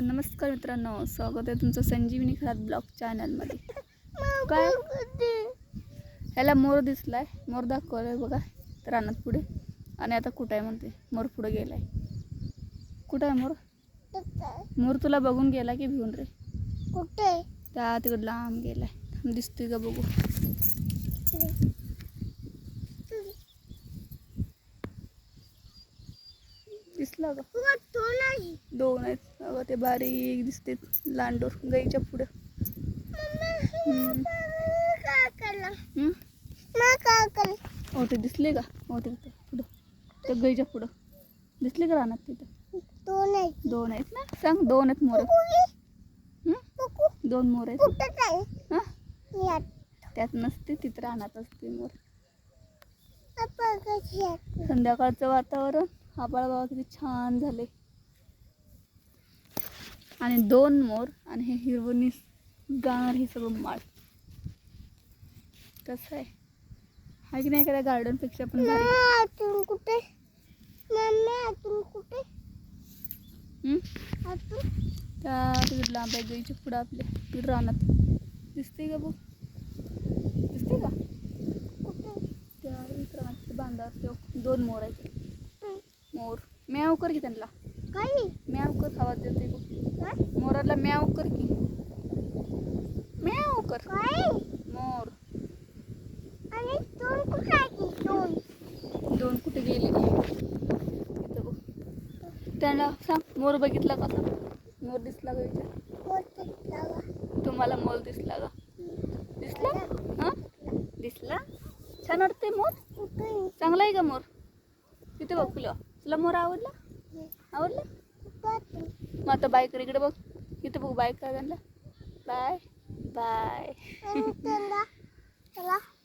नमस्कार मित्रांनो स्वागत आहे तुमचं संजीवनी खरात ब्लॉग चॅनलमध्ये. काय? ह्याला मोर दिसलाय मोर दाखवलाय बघा तर रानात पुढे. आणि आता कुठं आहे म्हणते मोर पुढे गेलाय. कुठं आहे मोर? मोर तुला बघून गेला की भिवून रे? कुठे त्या तिकडं लांब गेलाय. थांब दिसतोय का बघू. दिसला का? दोन आहेत. अगं ते बारीक दिसते लांडोर गाईच्या पुढं. हो ते दिसले का? हो ते पुढं. त्या गाईच्या पुढं. दिसले का रानात तिथं? तो नाही दोन आहेत ना? सांग दोन आहेत मोर. दोन मोर आहेत. हां? त्यात नसते तिथं रानात असते मोर. संध्याकाळचं वातावरण? आबाळ बाबा किती छान झाले. आणि दोन मोर आणि हे हिरवणी गाणार हे सगळं माळ. कसं आहे? हाय की नाही एखाद्या गार्डनपेक्षा पण भारी? मम्मा आतून कुठे? कुठे? त्या तिकडे लांब आहे गाईच्या पुढं आपल्या तिकडे रानात. दिसते का बघ? दिसते का? कुठे? त्या रानात बांधा असते. दोन मोर आहेत. हं. मोर. म्याव कर की त्यांना काही? म्याव कर आवाज देते बघ. काय? मोराला म्याव कर की. म्याव कर. काय? मोर. आणि दोन कुठे दोन दोन कुठे गेले इथं बघ. त्यांना सांग मोर बघितला का सांग? मोर दिसला का विचार तुम्हाला मोर दिसला का? दिसला? हां? दिसला? छान वाटते मोर? चांगला आहे का मोर? तिथे बघ तुला तुला मोर आवडला? आवडला? मग आता बाय कर इकडे बघ. इथं बघ बाय कर त्यांना. बाय. बाय. त्यांना